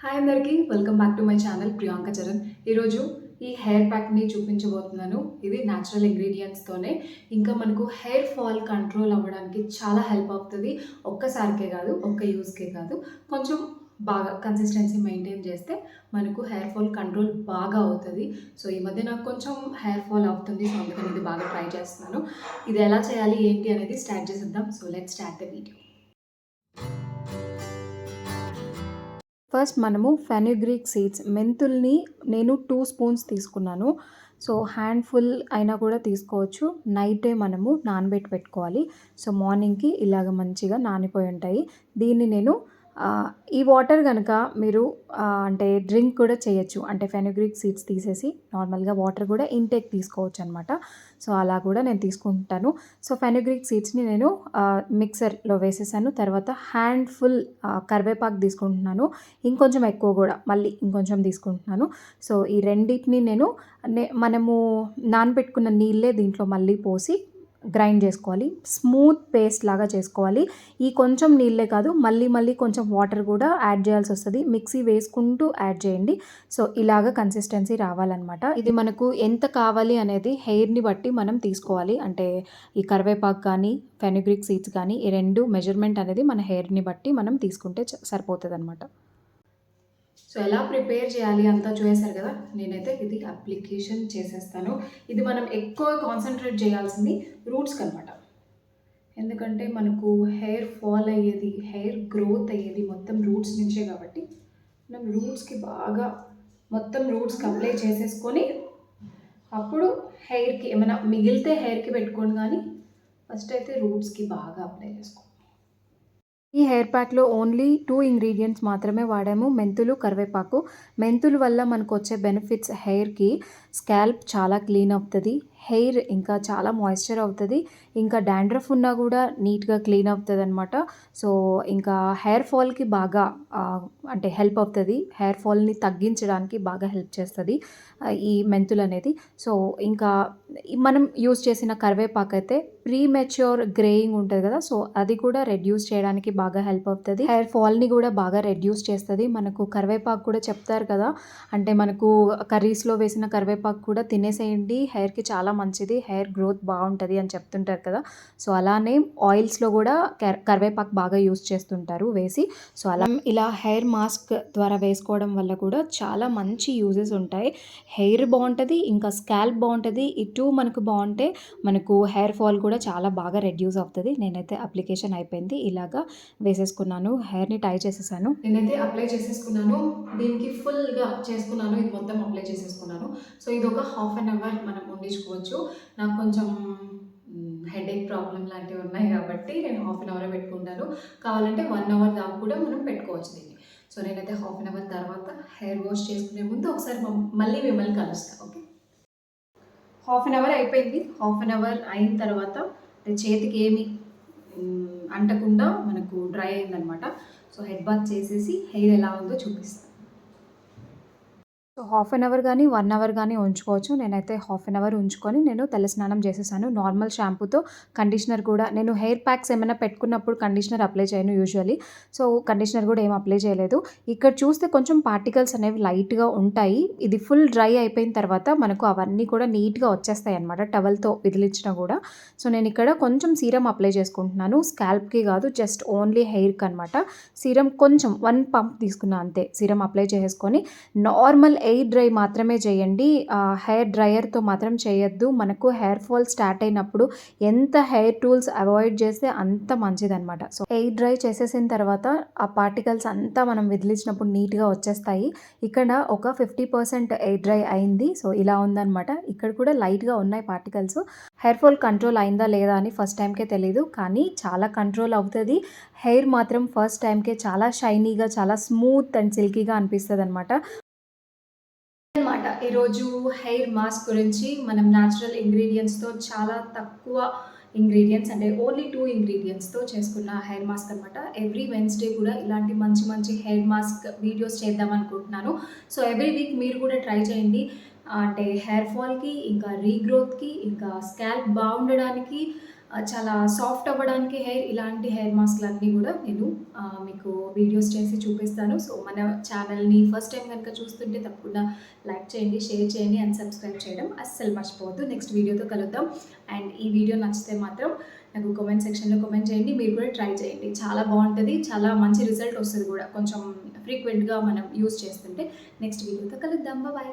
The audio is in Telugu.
హాయ్ అందరికీ welcome back to my channel Priyanka Charan ఈరోజు ఈ హెయిర్ ప్యాక్ని చూపించబోతున్నాను. ఇది న్యాచురల్ ఇంగ్రీడియంట్స్తోనే ఇంకా మనకు హెయిర్ ఫాల్ కంట్రోల్ అవ్వడానికి చాలా హెల్ప్ అవుతుంది. ఒక్కసారికే కాదు ఒక్క యూస్కే కాదు. కొంచెం బాగా కన్సిస్టెన్సీ మెయింటైన్ చేస్తే మనకు హెయిర్ ఫాల్ కంట్రోల్ బాగా అవుతుంది. సో ఈ మధ్య నాకు కొంచెం హెయిర్ ఫాల్ అవుతుంది. సో అందుకని ఇది బాగా ట్రై చేస్తున్నాను. ఇది ఎలా చేయాలి ఏంటి అనేది స్టార్ట్ చేసేద్దాం. So let start the video first మనము ఫెనుగ్రీక్ సీడ్స్ మెంతుల్ని నేను టూ స్పూన్స్ తీసుకున్నాను. సో హ్యాండ్ఫుల్ అయినా కూడా తీసుకోవచ్చు. నైటే మనము నానబెట్టి పెట్టుకోవాలి. సో మార్నింగ్కి ఇలాగ మంచిగా నానిపోయి ఉంటాయి. దీన్ని నేను ఈ వాటర్ కనుక మీరు అంటే డ్రింక్ కూడా చేయొచ్చు. అంటే ఫెనోగ్రిక్ సీడ్స్ తీసేసి నార్మల్గా వాటర్ కూడా ఇంటేక్ తీసుకోవచ్చు అనమాట సో అలా కూడా నేను తీసుకుంటాను. సో ఫెనోగ్రిక్ సీడ్స్ని నేను మిక్సర్లో వేసేసాను. తర్వాత హ్యాండ్ఫుల్ కరివేపాకు తీసుకుంటున్నాను. ఇంకొంచెం ఎక్కువ కూడా మళ్ళీ ఇంకొంచెం తీసుకుంటున్నాను. సో ఈ రెండింటిని నేను నే- మనము నానబెట్టుకున్న నీళ్ళే దీంట్లో మళ్ళీ పోసి గ్రైండ్ చేసుకోవాలి. స్మూత్ పేస్ట్ లాగా చేసుకోవాలి. ఈ కొంచెం నీళ్ళే కాదు మళ్ళీ మళ్ళీ కొంచెం వాటర్ కూడా యాడ్ చేయాల్సి వస్తుంది. మిక్సీ వేసుకుంటూ యాడ్ చేయండి. సో ఇలాగ కన్సిస్టెన్సీ రావాలన్నమాట. ఇది మనకు ఎంత కావాలి అనేది హెయిర్ని బట్టి మనం తీసుకోవాలి. అంటే ఈ కరివేపాకు కానీ ఫెనిగ్రిక్ సీడ్స్ కానీ ఈ రెండు మెజర్మెంట్ అనేది మన హెయిర్ని బట్టి మనం తీసుకుంటే సరిపోతుంది అనమాట సో ఎలా ప్రిపేర్ చేయాలి అంతా చూసారు కదా నేనైతే ఇది అప్లికేషన్ చేసేస్తాను. ఇది మనం ఎక్కువ కాన్సన్ట్రేట్ చేయాల్సింది రూట్స్కి అనమాట ఎందుకంటే మనకు హెయిర్ ఫాల్ అయ్యేది హెయిర్ గ్రోత్ అయ్యేది మొత్తం రూట్స్ నుంచే కాబట్టి మనం రూట్స్కి బాగా మొత్తం రూట్స్కి అప్లై చేసేసుకొని అప్పుడు హెయిర్కి ఏమైనా మిగిలితే హెయిర్కి పెట్టుకోండి కానీ ఫస్ట్ అయితే రూట్స్కి బాగా అప్లై చేసుకోండి ఈ హెయిర్ ప్యాక్లో ఓన్లీ టూ ఇంగ్రీడియంట్స్ మాత్రమే వాడాము. మెంతులు కరివేపాకు. మెంతుల వల్ల మనకు వచ్చే బెనిఫిట్స్ హెయిర్కి స్కాల్ప్ చాలా క్లీన్ అవుతుంది. హెయిర్ ఇంకా చాలా మాయిశ్చర్ అవుతుంది. ఇంకా డాండ్రఫ్ ఉన్నా కూడా నీట్గా క్లీన్ అవుతుంది అనమాట సో ఇంకా హెయిర్ ఫాల్కి బాగా అంటే హెల్ప్ అవుతుంది. హెయిర్ ఫాల్ని తగ్గించడానికి బాగా హెల్ప్ చేస్తుంది ఈ మెంతులు అనేది. సో ఇంకా మనం యూస్ చేసిన కరివేపాకు అయితే ప్రీ మెచ్యూర్ గ్రేయింగ్ ఉంటుంది కదా. సో అది కూడా రెడ్యూస్ చేయడానికి బాగా హెల్ప్ అవుతుంది. హెయిర్ ఫాల్ని కూడా బాగా రెడ్యూస్ చేస్తుంది. మనకు కరివేపాకు కూడా చెప్తారు కదా. అంటే మనకు కర్రీస్లో వేసిన కరివేపాకు కూడా తినేసేయండి. హెయిర్కి చాలా మంచిది హెయిర్ గ్రోత్ బాగుంటుంది అని చెప్తుంటారు కదా. సో అలానే ఆయిల్స్లో కూడా కర్- కరివేపాకు బాగా యూస్ చేస్తుంటారు వేసి. సో అలా ఇలా హెయిర్ మాస్క్ ద్వారా వేసుకోవడం వల్ల కూడా చాలా మంచి యూజెస్ ఉంటాయి. హెయిర్ బాగుంటుంది ఇంకా స్కాల్ప్ బాగుంటుంది. ఇటు మనకు బాగుంటే మనకు హెయిర్ ఫాల్ కూడా చాలా బాగా రెడ్యూస్ అవుతుంది. నేనైతే అప్లికేషన్ అయిపోయింది. ఇలాగా వేసేసుకున్నాను. హెయిర్ని టై చేసేసాను. నేనైతే అప్లై చేసేసుకున్నాను. దీనికి ఫుల్గా చేసుకున్నాను. ఇది మొత్తం అప్లై చేసేసుకున్నాను. సో ఇది ఒక హాఫ్ అన్ అవర్ మనం వండించుకోవచ్చు నాకు కొంచెం హెడేక్ ప్రాబ్లం లాంటివి ఉన్నాయి కాబట్టి నేను హాఫ్ అన్ అవర్ పెట్టుకుంటాను. కావాలంటే వన్ అవర్ దాకా కూడా మనం పెట్టుకోవచ్చు దీన్ని. సో నేనైతే హాఫ్ అన్ అవర్ తర్వాత హెయిర్ వాష్ చేసుకునే ముందు ఒకసారి మళ్ళీ మిమ్మల్ని కలుస్తాను ఓకే? హాఫ్ అన్ అవర్ అయిపోయింది. హాఫ్ అన్ అవర్ అయిన తర్వాత చేతికి ఏమి అంటకుండా మనకు డ్రై అయిందనమాట. సో హెడ్ బాత్ చేసేసి హెయిర్ ఎలా ఉందో చూపిస్తాను సో హాఫ్ అన్ అవర్ కానీ వన్ అవర్ కానీ ఉంచుకోవచ్చు. నేనైతే హాఫ్ అన్ అవర్ ఉంచుకొని నేను తలస్నానం చేసేసాను. నార్మల్ షాంపూతో కండిషనర్ కూడా. నేను హెయిర్ ప్యాక్స్ ఏమైనా పెట్టుకున్నప్పుడు కండిషనర్ అప్లై చేయను యూజువలీ సో కండిషనర్ కూడా ఏం అప్లై చేయలేదు. ఇక్కడ చూస్తే కొంచెం పార్టికల్స్ అనేవి లైట్గా ఉంటాయి. ఇది ఫుల్ డ్రై అయిపోయిన తర్వాత మనకు అవన్నీ కూడా నీట్గా వచ్చేస్తాయి అనమాట టవల్తో విదిలించినా కూడా. సో నేను ఇక్కడ కొంచెం సీరం అప్లై చేసుకుంటున్నాను. స్కాల్ప్కి కాదు జస్ట్ ఓన్లీ హెయిర్కి అనమాట సీరం కొంచెం వన్ పంప్ తీసుకున్నా అంతే. సీరం అప్లై చేసుకొని నార్మల్ ఎయిర్ డ్రై మాత్రమే చేయండి. హెయిర్ డ్రయర్తో మాత్రం చేయొద్దు. మనకు హెయిర్ ఫాల్ స్టార్ట్ అయినప్పుడు ఎంత హెయిర్ టూల్స్ అవాయిడ్ చేస్తే అంత మంచిదన్నమాట. సో ఎయిర్ డ్రై చేసేసిన తర్వాత ఆ పార్టికల్స్ అంతా మనం విదిలించినప్పుడు నీట్గా వచ్చేస్తాయి. ఇక్కడ ఒక ఫిఫ్టీ పర్సెంట్ ఎయిర్ డ్రై అయింది. సో ఇలా ఉందన్నమాట. ఇక్కడ కూడా లైట్గా ఉన్నాయి పార్టికల్స్. హెయిర్ ఫాల్ కంట్రోల్ అయిందా లేదా అని ఫస్ట్ టైంకే తెలియదు కానీ చాలా కంట్రోల్ అవుతుంది. హెయిర్ మాత్రం ఫస్ట్ టైంకే చాలా షైనీగా చాలా స్మూత్ అండ్ సిల్కీగా అనిపిస్తుంది అనమాట అనమాట ఈరోజు హెయిర్ మాస్క్ గురించి మనం న్యాచురల్ ఇంగ్రీడియంట్స్తో చాలా తక్కువ ఇంగ్రీడియంట్స్ అంటే ఓన్లీ టూ ఇంగ్రీడియంట్స్తో చేసుకున్న హెయిర్ మాస్క్ అనమాట ఎవ్రీ వెన్స్డే కూడా ఇలాంటి మంచి మంచి హెయిర్ మాస్క్ వీడియోస్ చేద్దాం అనుకుంటున్నాను. సో ఎవ్రీ వీక్ మీరు కూడా ట్రై చేయండి. అంటే హెయిర్ ఫాల్కి ఇంకా రీగ్రోత్కి ఇంకా స్కాల్ప్ బాగుండడానికి చాలా సాఫ్ట్ అవ్వడానికి హెయిర్ ఇలాంటి హెయిర్ మాస్క్లన్నీ కూడా నేను మీకు వీడియోస్ చేసి చూపిస్తాను. సో మన ఛానల్ని ఫస్ట్ టైం కనుక చూస్తుంటే తప్పకుండా లైక్ చేయండి షేర్ చేయండి అండ్ సబ్స్క్రైబ్ చేయడం అస్సలు మర్చిపోవద్దు. నెక్స్ట్ వీడియోతో కలుద్దాం. అండ్ ఈ వీడియో నచ్చితే మాత్రం నాకు కామెంట్ సెక్షన్లో కామెంట్ చేయండి. మీరు కూడా ట్రై చేయండి. చాలా బాగుంటుంది. చాలా మంచి రిజల్ట్ వస్తుంది కూడా. కొంచెం ఫ్రీక్వెంట్గా మనం యూస్ చేస్తుంటే. నెక్స్ట్ వీడియోతో కలుద్దాం. బాయ్.